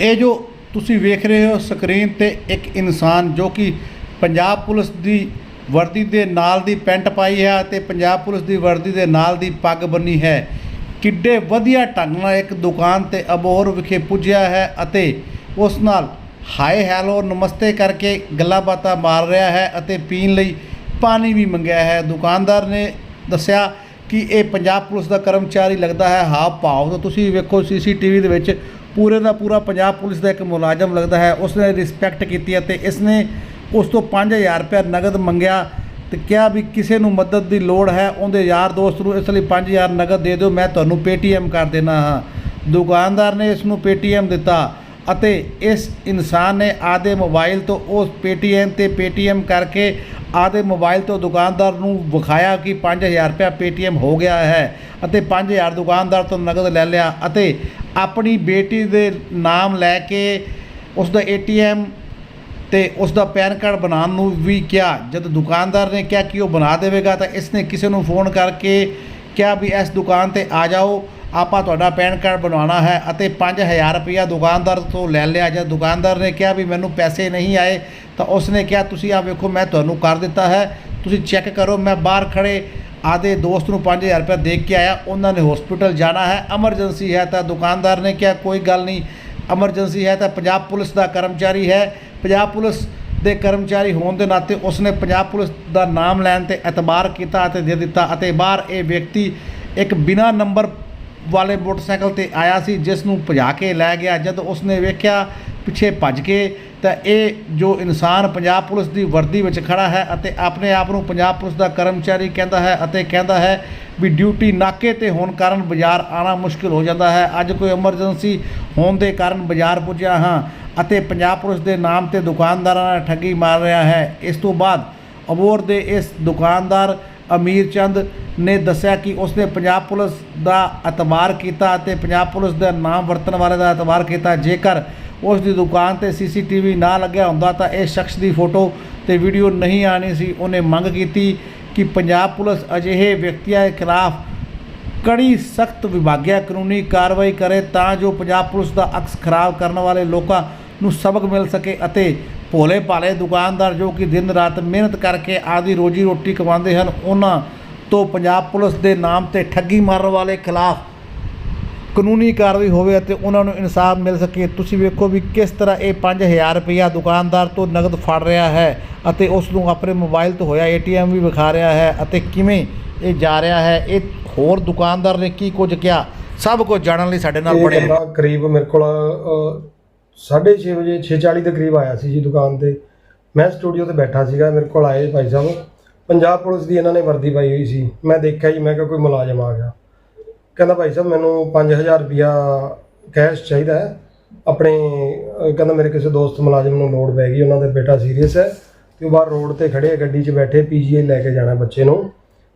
ਇਹ ਜੋ ਤੁਸੀਂ ਵੇਖ ਰਹੇ ਹੋ ਸਕਰੀਨ ਤੇ ਇੱਕ ਇਨਸਾਨ ਜੋ ਕਿ ਪੰਜਾਬ ਪੁਲਿਸ ਦੀ ਵਰਦੀ ਦੇ ਨਾਲ ਦੀ ਪੈਂਟ ਪਾਈ ਹੈ ਅਤੇ ਪੰਜਾਬ ਪੁਲਿਸ ਦੀ ਵਰਦੀ ਦੇ ਨਾਲ ਦੀ ਪੱਗ ਬੰਨੀ ਹੈ। ਕਿੱਡੇ ਵਧੀਆ ਢੰਗ ਨਾਲ ਇੱਕ ਦੁਕਾਨ ਤੇ ਅਬੋਹਰ ਵਿਖੇ ਪੁੱਜਿਆ ਹੈ ਅਤੇ ਉਸ ਨਾਲ ਹਾਏ ਹੈਲੋ ਨਮਸਤੇ ਕਰਕੇ ਗੱਲਾਂ ਬਾਤਾਂ ਮਾਰ ਰਿਹਾ ਹੈ ਅਤੇ ਪੀਣ ਲਈ ਪਾਣੀ ਵੀ ਮੰਗਿਆ ਹੈ। ਦੁਕਾਨਦਾਰ ਨੇ ਦੱਸਿਆ ਕਿ ਇਹ ਪੰਜਾਬ ਪੁਲਿਸ ਦਾ ਕਰਮਚਾਰੀ ਲੱਗਦਾ ਹੈ। ਹਾਵ ਭਾਵ ਤਾਂ ਤੁਸੀਂ ਵੇਖੋ, ਸੀਸੀਟੀਵੀ ਦੇ ਵਿੱਚ ਪੂਰੇ ਦਾ ਪੂਰਾ ਪੰਜਾਬ ਪੁਲਿਸ ਦਾ ਇੱਕ ਮੁਲਾਜ਼ਮ ਲੱਗਦਾ ਹੈ, ਉਸਨੇ ਰਿਸਪੈਕਟ ਕੀਤੀ ਅਤੇ ਇਸਨੇ ਉਸ ਤੋਂ 5000 ਰੁਪਏ ਨਗਦ ਮੰਗਿਆ ਤੇ ਕਿਹਾ ਵੀ ਕਿਸੇ ਨੂੰ ਮਦਦ ਦੀ ਲੋੜ ਹੈ, ਉਹਦੇ ਯਾਰ ਦੋਸਤ ਨੂੰ ਇਸ ਲਈ 5000 ਨਗਦ ਦੇ ਦਿਓ, ਮੈਂ ਤੁਹਾਨੂੰ ਪੇਟੀਐਮ ਕਰ ਦੇਣਾ ਹਾਂ। ਦੁਕਾਨਦਾਰ ਨੇ ਇਸ ਨੂੰ ਪੇਟੀਐਮ ਦਿੱਤਾ ਅਤੇ ਇਸ ਇਨਸਾਨ ਨੇ ਆਦੇ ਮੋਬਾਈਲ ਤੋਂ ਉਸ ਪੇਟੀਐਮ ਤੇ ਪੇਟੀਐਮ ਕਰਕੇ ਆਦੇ ਮੋਬਾਈਲ ਤੋਂ ਦੁਕਾਨਦਾਰ ਨੂੰ ਵਿਖਾਇਆ ਕਿ 5000 ਰੁਪਏ ਪੇਟੀਐਮ ਹੋ ਗਿਆ ਹੈ ਅਤੇ 5000 ਦੁਕਾਨਦਾਰ ਤੋਂ ਨਗਦ ਲੈ ਲਿਆ ਅਤੇ ਆਪਣੀ ਬੇਟੀ ਦੇ ਨਾਮ ਲੈ ਕੇ ਉਸ ਦਾ ਏਟੀਐਮ ਤੇ ਉਸ ਦਾ ਪੈਨ ਕਾਰਡ ਬਣਾਉਣ ਨੂੰ ਵੀ ਕਿਹਾ। ਜਦ ਦੁਕਾਨਦਾਰ ਨੇ ਕਿਹਾ ਕਿ ਉਹ ਬਣਾ ਦੇਵੇਗਾ, ਤਾਂ ਇਸ ਨੇ ਕਿਸੇ ਨੂੰ ਫੋਨ ਕਰਕੇ ਕਿਹਾ ਵੀ ਇਸ ਦੁਕਾਨ ਤੇ ਆ ਜਾਓ, ਆਪਾਂ ਤੁਹਾਡਾ ਪੈਨ ਕਾਰਡ ਬਣਵਾਉਣਾ ਹੈ ਅਤੇ 5000 ਰੁਪਇਆ ਦੁਕਾਨਦਾਰ ਤੋਂ ਲੈ ਲਿਆ। ਜਦ ਦੁਕਾਨਦਾਰ ਨੇ ਕਿਹਾ ਵੀ ਮੈਨੂੰ ਪੈਸੇ ਨਹੀਂ ਆਏ, ਤਾਂ ਉਸ ਨੇ ਕਿਹਾ, ਤੁਸੀਂ ਆ ਵੇਖੋ, ਮੈਂ ਤੁਹਾਨੂੰ ਕਰ ਦਿੱਤਾ ਹੈ, ਤੁਸੀਂ ਚੈੱਕ ਕਰੋ, ਮੈਂ ਬਾਹਰ ਖੜੇ ਆਦੇ ਦੋਸਤ ਨੂੰ 5000 ਰੁਪਇਆ ਦੇ ਕੇ ਆਇਆ, ਉਹਨਾਂ ਨੇ ਹਸਪੀਟਲ ਜਾਣਾ ਹੈ ਐਮਰਜੈਂਸੀ ਹੈ ਤਾਂ ਦੁਕਾਨਦਾਰ ਨੇ ਕਿਹਾ, ਕੋਈ ਗੱਲ ਨਹੀਂ ਐਮਰਜੈਂਸੀ ਹੈ ਤਾਂ ਪੰਜਾਬ ਪੁਲਿਸ ਦਾ ਕਰਮਚਾਰੀ ਹੈ, ਪੰਜਾਬ ਪੁਲਿਸ ਦੇ ਕਰਮਚਾਰੀ ਹੋਣ ਦੇ ਨਾਤੇ ਉਸਨੇ ਪੰਜਾਬ ਪੁਲਿਸ ਦਾ ਨਾਮ ਲੈਣ ਤੇ ਇਤਬਾਰ ਕੀਤਾ ਅਤੇ ਦੇ ਦਿੱਤਾ ਅਤੇ ਬਾਹਰ ਇਹ ਵਿਅਕਤੀ ਇੱਕ ਬਿਨਾ ਨੰਬਰ ਵਾਲੇ ਮੋਟਰਸਾਈਕਲ ਤੇ ਆਇਆ ਸੀ, ਜਿਸ ਨੂੰ ਭਜਾ ਕੇ ਲੈ ਗਿਆ। ਜਦ ਉਸਨੇ ਵੇਖਿਆ ਪਿੱਛੇ ਭੱਜ ਕੇ ਤਾਂ ਇਹ ਜੋ ਇਨਸਾਨ ਪੰਜਾਬ ਪੁਲਿਸ ਦੀ ਵਰਦੀ ਵਿੱਚ ਖੜਾ ਹੈ ਅਤੇ ਆਪਣੇ ਆਪ ਨੂੰ ਪੰਜਾਬ ਪੁਲਿਸ ਦਾ ਕਰਮਚਾਰੀ ਕਹਿੰਦਾ ਹੈ ਅਤੇ ਕਹਿੰਦਾ ਹੈ ਵੀ ਡਿਊਟੀ ਨਾਕੇ ਤੇ ਹੋਣ ਕਾਰਨ ਬਾਜ਼ਾਰ ਆਣਾ ਮੁਸ਼ਕਿਲ ਹੋ ਜਾਂਦਾ ਹੈ। ਅੱਜ ਕੋਈ ਐਮਰਜੈਂਸੀ ਹੋਣ ਦੇ ਕਾਰਨ ਬਾਜ਼ਾਰ ਪੁੱਜਿਆ ਹਾਂ ਅਤੇ ਪੰਜਾਬ ਪੁਲਿਸ ਦੇ ਨਾਮ ਤੇ ਦੁਕਾਨਦਾਰਾਂ ਨਾਲ ਠੱਗੀ ਮਾਰ ਰਿਹਾ ਹੈ। ਇਸ ਤੋਂ ਬਾਅਦ ਅਬੋਰ ਦੇ ਇਸ ਦੁਕਾਨਦਾਰ ਅਮੀਰ ਚੰਦ ਨੇ ਦੱਸਿਆ ਕਿ ਉਸਨੇ ਪੰਜਾਬ ਪੁਲਿਸ ਦਾ ਅਤਬਾਰ ਕੀਤਾ ਅਤੇ ਪੰਜਾਬ ਪੁਲਿਸ ਦਾ ਨਾਮ ਵਰਤਣ ਵਾਲੇ ਦਾ ਅਤਬਾਰ ਕੀਤਾ। ਜੇਕਰ ਉਸ ਦੀ ਦੁਕਾਨ ਤੇ ਸੀਸੀਟੀਵੀ ਨਾ ਲੱਗਿਆ ਹੁੰਦਾ ਤਾਂ ਇਹ ਸ਼ਖਸ ਦੀ ਫੋਟੋ ਤੇ ਵੀਡੀਓ ਨਹੀਂ ਆਣੀ ਸੀ। ਉਹਨੇ ਮੰਗ ਕੀਤੀ ਕਿ ਪੰਜਾਬ ਪੁਲਿਸ ਅਜਿਹੇ ਵਿਅਕਤੀਆਂ ਦੇ ਖਿਲਾਫ ਕੜੀ ਸਖਤ ਵਿਭਾਗਿਆ ਕਾਨੂੰਨੀ ਕਾਰਵਾਈ ਕਰੇ ਤਾਂ ਜੋ ਪੰਜਾਬ ਪੁਲਿਸ ਦਾ ਅਕਸ ਖਰਾਬ ਕਰਨ ਵਾਲੇ ਲੋਕਾਂ ਨੂੰ ਸਬਕ ਮਿਲ ਸਕੇ ਅਤੇ ਭੋਲੇ ਭਾਲੇ ਦੁਕਾਨਦਾਰ ਜੋ ਕਿ ਦਿਨ ਰਾਤ ਮਿਹਨਤ ਕਰਕੇ ਆਦੀ ਰੋਜੀ ਰੋਟੀ ਕਮਾਉਂਦੇ ਹਨ, ਉਹਨਾਂ ਤੋਂ ਪੰਜਾਬ ਪੁਲਿਸ ਦੇ ਨਾਮ ਤੇ ਠੱਗੀ ਮਾਰਨ ਵਾਲੇ ਖਿਲਾਫ ਕਾਨੂੰਨੀ ਕਾਰਵਾਈ ਹੋਵੇ ਅਤੇ ਉਹਨਾਂ ਨੂੰ ਇਨਸਾਫ ਮਿਲ ਸਕੇ। ਤੁਸੀਂ ਵੇਖੋ ਵੀ ਕਿਸ ਤਰ੍ਹਾਂ ਇਹ 5000 ਰੁਪਇਆ ਦੁਕਾਨਦਾਰ ਤੋਂ ਨਗਦ ਫੜ ਰਿਹਾ ਹੈ ਅਤੇ ਉਸ ਨੂੰ ਆਪਣੇ ਮੋਬਾਈਲ ਤੋਂ ਹੋਇਆ ਏਟੀਐਮ ਵੀ ਵਿਖਾ ਰਿਹਾ ਹੈ ਅਤੇ ਕਿਵੇਂ ਇਹ ਜਾ ਰਿਹਾ ਹੈ ਇਹ ਹੋਰ ਦੁਕਾਨਦਾਰ ਨੇ ਕੀ ਕੁਝ ਕਿਹਾ? ਸਭ ਕੁਝ ਜਾਣਨ ਲਈ ਸਾਡੇ ਨਾਲ ਬਣੇ ਕਰੀਬ ਮੇਰੇ ਕੋਲ 6:30 ਵਜੇ 6:40 ਦੇ ਕਰੀਬ ਆਇਆ ਸੀ ਜੀ ਦੁਕਾਨ ਤੇ। ਮੈਂ ਸਟੂਡੀਓ ਤੇ ਬੈਠਾ ਸੀਗਾ ਮੇਰੇ ਕੋਲ ਆਏ ਭਾਈ ਸਾਹਿਬ। ਪੰਜਾਬ ਪੁਲਿਸ ਦੀ ਇਹਨਾਂ ਨੇ ਵਰਦੀ ਪਾਈ ਹੋਈ ਸੀ। ਮੈਂ ਦੇਖਿਆ ਜੀ ਮੈਂ ਕਿਹਾ ਕੋਈ ਮੁਲਾਜ਼ਮ ਆ ਗਿਆ। ਕਹਿੰਦਾ ਭਾਈ ਸਾਹਿਬ ਮੈਨੂੰ 5000 ਰੁਪਿਆ ਕੈਸ਼ ਚਾਹੀਦਾ ਹੈ। ਆਪਣੇ ਅਹ ਕਹਿੰਦਾ ਮੇਰੇ ਕਿਸੇ ਦੋਸਤ ਮੁਲਾਜ਼ਮ ਨੂੰ ਲੋੜ ਪੈ ਗਈ ਉਹਨਾਂ ਦਾ ਬੇਟਾ ਸੀਰੀਅਸ ਹੈ। ਤੇ ਉਹ ਬਾਹਰ ਰੋਡ ਤੇ ਖੜੇ ਆ ਗੱਡੀ 'ਚ ਬੈਠੇ ਪੀਜੀਆਈ ਲੈ ਕੇ ਜਾਣਾ ਬੱਚੇ ਨੂੰ।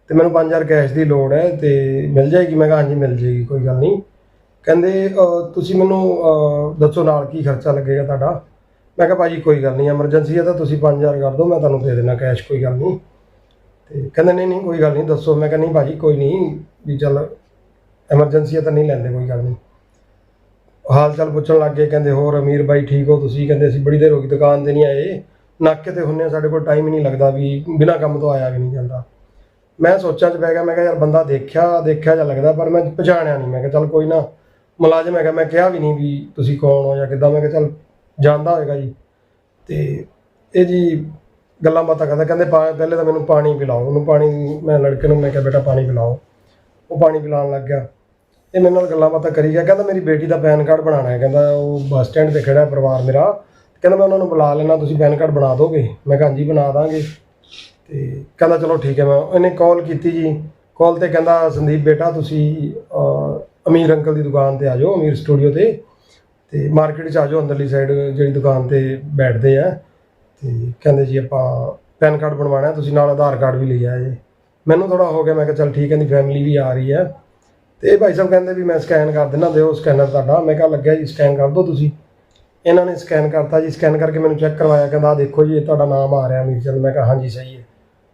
ਤੇ ਮੈਨੂੰ 5000 ਕੈਸ਼ ਦੀ ਲੋੜ ਹੈ ਤੇ ਮਿਲ ਜਾਏਗੀ? ਮੈਂ ਕਿਹਾ ਹਾਂਜੀ ਮਿਲ ਜਾਏਗੀ ਕੋਈ ਗੱਲ ਨਹੀਂ। ਕਹਿੰਦੇ ਅਹ, ਤੁਸੀਂ ਮੈਨੂੰ ਅਹ, ਦੱਸੋ ਨਾਲ ਕੀ ਖਰਚਾ ਲੱਗੇਗਾ ਤੁਹਾਡਾ? ਮੈਂ ਕਿਹਾ ਭਾਜੀ ਕੋਈ ਗੱਲ ਨਹੀਂ ਐਮਰਜੈਂਸੀ ਹੈ ਤਾਂ ਤੁਸੀਂ 5000 ਕਰ ਦਿਓ ਮੈਂ ਤੁਹਾਨੂੰ ਦੇ ਦੇਣਾ ਕੈਸ਼ ਕੋਈ ਗੱਲ ਨਹੀਂ। ਤੇ ਕਹਿੰਦੇ ਨਹੀਂ ਨਹੀਂ ਕੋਈ ਗੱਲ ਨਹੀਂ ਦੱਸੋ। ਮੈਂ ਕਿਹਾ ਨਹੀਂ ਭਾਜੀ ਕੋਈ ਨਹੀਂ ਵੀ ਚੱਲ ਐਮਰਜੈਂਸੀ ਹੈ ਤਾਂ ਨਹੀਂ ਲੈਂਦੇ ਕੋਈ ਗੱਲ ਨਹੀਂ। ਹਾਲ ਚਾਲ ਪੁੱਛਣ ਲੱਗ ਗਏ ਕਹਿੰਦੇ ਹੋਰ ਅਮੀਰ ਬਾਈ ਠੀਕ ਹੋ ਤੁਸੀਂ? ਕਹਿੰਦੇ ਅਸੀਂ ਬੜੀ ਦੇਰ ਹੋ ਗਈ ਦੁਕਾਨ ਤੇ ਨਹੀਂ ਆਏ। ਨਾਕੇ ਤੇ ਹੁੰਨੇ ਆ, ਸਾਡੇ ਕੋਲ ਟਾਈਮ ਹੀ ਨਹੀਂ ਲੱਗਦਾ ਵੀ ਬਿਨਾਂ ਕੰਮ ਤੋਂ ਆਇਆ ਵੀ ਨਹੀਂ ਜਾਂਦਾ। ਮੈਂ ਸੋਚਾਂ 'ਚ ਪੈ ਗਿਆ ਮੈਂ ਕਿਹਾ ਯਾਰ ਬੰਦਾ ਦੇਖਿਆ ਦੇਖਿਆ ਜਾਂ ਲੱਗਦਾ ਪਰ ਮੈਂ ਪਛਾਣਿਆ ਨਹੀਂ। ਮੈਂ ਕਿਹਾ ਚੱਲ ਕੋਈ ਨਾ ਮੁਲਾਜ਼ਮ ਹੈਗਾ ਮੈਂ ਕਿਹਾ ਵੀ ਨਹੀਂ ਵੀ ਤੁਸੀਂ ਕੌਣ ਹੋ ਜਾਂ ਕਿੱਦਾਂ? ਮੈਂ ਕਿਹਾ ਚੱਲ ਜਾਣਦਾ ਹੋਏਗਾ ਜੀ। ਤੇ ਇਹ ਜੀ ਗੱਲਾਂ ਬਾਤਾਂ ਕਰਦਾ ਕਹਿੰਦੇ ਪਾ- ਪਹਿਲੇ ਤਾਂ ਮੈਨੂੰ ਪਾਣੀ ਪਿਲਾਓ। ਉਹਨੂੰ ਪਾਣੀ ਮੈਂ ਲੜਕੇ ਨੂੰ ਮੈਂ ਕਿਹਾ ਬੇਟਾ ਪਾਣੀ ਪਿਲਾਓ। ਉਹ ਪਾਣੀ ਪਿਲਾਉਣ ਲੱਗ ਗਿਆ। ਇਹ ਮੇਰੇ ਨਾਲ ਗੱਲਾਂ ਬਾਤਾਂ ਕਰੀ ਗਿਆ। ਕਹਿੰਦਾ ਮੇਰੀ ਬੇਟੀ ਦਾ ਪੈਨ ਕਾਰਡ ਬਣਾਉਣਾ ਹੈ। ਕਹਿੰਦਾ ਉਹ ਬੱਸ ਸਟੈਂਡ ਤੇ ਖੜਾ ਹੈ ਪਰਿਵਾਰ ਮੇਰਾ। ਕਹਿੰਦਾ ਮੈਂ ਉਹਨਾਂ ਨੂੰ ਬੁਲਾ ਲੈਣਾ ਤੁਸੀਂ ਪੈਨ ਕਾਰਡ ਬਣਾ ਦੋਗੇ। ਮੈਂ ਕਿਹਾ ਹਾਂਜੀ, ਬਣਾ ਦਾਂਗੇ। ਤੇ ਕਹਿੰਦਾ ਚਲੋ ਠੀਕ ਹੈ, ਮੈਂ ਇਹਨੇ ਕਾਲ ਕੀਤੀ ਜੀ। ਕਾਲ ਤੇ ਕਹਿੰਦਾ, ਸੰਦੀਪ ਬੇਟਾ, ਤੁਸੀਂ ਅਮੀਰ ਅੰਕਲ ਦੀ ਦੁਕਾਨ ਤੇ ਆ ਜਾਓ, ਅਮੀਰ ਸਟੂਡੀਓ ਤੇ। ਤੇ ਮਾਰਕੀਟ 'ਚ ਆ ਜਾਓ, ਅੰਦਰਲੀ ਸਾਈਡ ਜਿਹੜੀ ਦੁਕਾਨ ਤੇ ਬੈਠਦੇ ਆ। ਤੇ ਕਹਿੰਦੇ ਜੀ, ਆਪਾਂ ਪੈਨ ਕਾਰਡ ਬਣਵਾਉਣਾ ਤੁਸੀਂ ਨਾਲ ਆਧਾਰ ਕਾਰਡ ਵੀ ਲਈ ਆਏ ਮੈਨੂੰ ਥੋੜਾ ਹੋ ਗਿਆ, ਮੈਂ ਕਿਹਾ ਚੱਲ ਠੀਕ ਹੈ ਦੀ ਫੈਮਿਲੀ ਵੀ ਆ ਰਹੀ ਹੈ। ਤੇ ਇਹ ਭਾਈ ਸਾਹਿਬ ਕਹਿੰਦੇ ਵੀ ਮੈਂ ਸਕੈਨ ਕਰ ਦਿੰਦਾ, ਦਿਓ ਸਕੈਨਰ ਤੁਹਾਡਾ। ਮੈਂ ਕਿਹਾ ਲੱਗਿਆ ਜੀ ਸਕੈਨ ਕਰ ਦਿਓ ਤੁਸੀਂ। ਇਹਨਾਂ ਨੇ ਸਕੈਨ ਕਰਤਾ ਜੀ ਸਕੈਨ ਕਰਕੇ ਮੈਨੂੰ ਚੈੱਕ ਕਰਵਾਇਆ, ਕਹਿੰਦਾ ਆਹ ਦੇਖੋ ਜੀ, ਇਹ ਤੁਹਾਡਾ ਨਾਮ ਆ ਰਿਹਾ ਅਮੀਰ ਚੰਦ ਮੈਂ ਕਿਹਾ, ਹਾਂਜੀ, ਸਹੀ ਹੈ।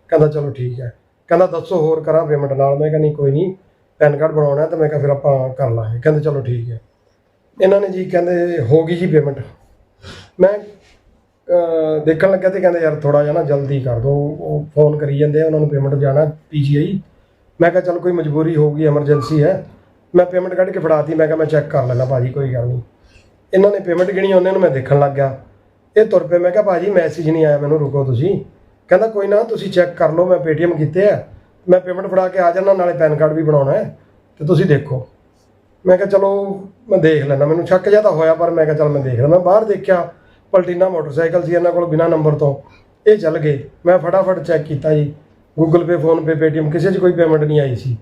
ਕਹਿੰਦਾ, ਚਲੋ ਠੀਕ ਹੈ। ਕਹਿੰਦਾ, ਦੱਸੋ ਹੋਰ ਕਰਾਂ ਪੇਮੈਂਟ ਨਾਲ। ਮੈਂ ਕਿਹਾ, ਨਹੀਂ, ਕੋਈ ਨਹੀਂ, ਪੈਨ ਕਾਰਡ ਬਣਾਉਣਾ ਹੈ ਤਾਂ ਮੈਂ ਕਿਹਾ, ਫਿਰ ਆਪਾਂ ਕਰ ਲਾਂਗੇ। ਕਹਿੰਦੇ, ਚਲੋ ਠੀਕ ਹੈ। ਇਹਨਾਂ ਨੇ ਜੀ, ਕਹਿੰਦੇ, ਹੋ ਗਈ ਜੀ ਪੇਮੈਂਟ ਮੈਂ ਦੇਖਣ ਲੱਗਿਆ ਤੇ ਕਹਿੰਦੇ, ਯਾਰ ਥੋੜਾ ਜਿਹਾ ਨਾ ਜਲਦੀ ਕਰ ਦਿਓ। ਉਹ ਫੋਨ ਕਰੀ ਜਾਂਦੇ ਆ, ਉਹਨਾਂ ਨੂੰ ਪੇਮੈਂਟ ਜਾਣਾ ਪੀਜੀਆਈ ਮੈਂ ਕਿਹਾ ਚੱਲ ਕੋਈ ਮਜਬੂਰੀ ਹੋਊਗੀ ਐਮਰਜੈਂਸੀ ਹੈ। ਮੈਂ ਪੇਮੈਂਟ ਕੱਢ ਕੇ ਫੜਾਤੀ, ਮੈਂ ਕਿਹਾ ਮੈਂ ਚੈੱਕ ਕਰ ਲੈਣਾ ਭਾਜੀ, ਕੋਈ ਗੱਲ ਨਹੀਂ। ਇਹਨਾਂ ਨੇ ਪੇਮੈਂਟ ਗਿਣੀ, ਉਹਨਾਂ ਨੂੰ ਮੈਂ ਦੇਖਣ ਲੱਗ ਗਿਆ। ਇਹ ਤੁਰ ਪਏ, ਮੈਂ ਕਿਹਾ ਭਾਜੀ ਮੈਸੇਜ ਨਹੀਂ ਆਇਆ ਮੈਨੂੰ, ਰੁਕੋ ਤੁਸੀਂ। ਕਹਿੰਦਾ ਕੋਈ ਨਾ, ਤੁਸੀਂ ਚੈੱਕ ਕਰ ਲਓ, ਮੈਂ ਪੇਟੀਐਮ ਕੀਤੇ ਆ। ਮੈਂ ਪੇਮੈਂਟ ਫੜਾ ਕੇ ਆ ਜਾਣਾ ਨਾਲੇ ਪੈਨ ਕਾਰਡ ਵੀ ਬਣਾਉਣਾ ਹੈ, ਤੇ ਤੁਸੀਂ ਦੇਖੋ। ਮੈਂ ਕਿਹਾ ਚਲੋ, ਮੈਂ ਦੇਖ ਲੈਣਾ ਮੈਨੂੰ ਸ਼ੱਕ ਜਿਹਾ ਤਾਂ ਹੋਇਆ, ਪਰ ਮੈਂ ਕਿਹਾ ਚਲ ਮੈਂ ਦੇਖ ਲਾਂ ਬਾਹਰ ਦੇਖਿਆ, ਪਲਟੀਨਾ ਮੋਟਰਸਾਈਕਲ ਸੀ ਇਹਨਾਂ ਕੋਲ ਬਿਨਾ ਨੰਬਰ ਤੋਂ। ਇਹ ਚੱਲ ਗਏ। ਮੈਂ ਫਟਾਫਟ ਚੈੱਕ ਕੀਤਾ ਜੀ। Google Pay PhonePe Paytm ਕਿਸੇ 'ਚ ਕੋਈ ਪੇਮੈਂਟ ਨਹੀਂ ਆਈ ਸੀ।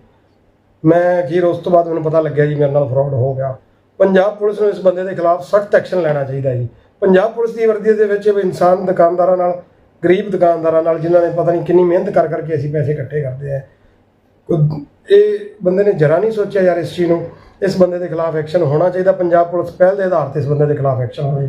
ਮੈਂ ਫਿਰ ਉਸ ਤੋਂ ਬਾਅਦ ਮੈਨੂੰ ਪਤਾ ਲੱਗਿਆ ਜੀ ਮੇਰੇ ਨਾਲ ਫਰਾਡ ਹੋ ਗਿਆ। ਪੰਜਾਬ ਪੁਲਿਸ ਨੂੰ ਇਸ ਬੰਦੇ ਦੇ ਖਿਲਾਫ ਸਖਤ ਐਕਸ਼ਨ ਲੈਣਾ ਚਾਹੀਦਾ ਜੀ। ਪੰਜਾਬ ਪੁਲਿਸ ਦੀ ਵਰਦੀ ਦੇ ਵਿੱਚ ਇਨਸਾਨ ਦੁਕਾਨਦਾਰਾਂ ਨਾਲ, ਗਰੀਬ ਦੁਕਾਨਦਾਰਾਂ ਨਾਲ, ਜਿਨ੍ਹਾਂ ਨੇ ਪਤਾ ਨਹੀਂ ਕਿੰਨੀ ਮਿਹਨਤ ਕਰ ਕਰਕੇ ਅਸੀਂ ਪੈਸੇ ਇਕੱਠੇ ਕਰਦੇ ਆ। ਇਹ ਬੰਦੇ ਨੇ ਜਰਾ ਨਹੀਂ ਸੋਚਿਆ ਯਾਰ ਇਸ ਚੀਜ਼ ਨੂੰ। ਇਸ ਬੰਦੇ ਦੇ ਖਿਲਾਫ ਐਕਸ਼ਨ ਹੋਣਾ ਚਾਹੀਦਾ। ਪੰਜਾਬ ਪੁਲਿਸ ਪਹਿਲ ਦੇ ਆਧਾਰ ਤੇ ਇਸ ਬੰਦੇ ਦੇ ਖਿਲਾਫ ਐਕਸ਼ਨ ਹੋਵੇ।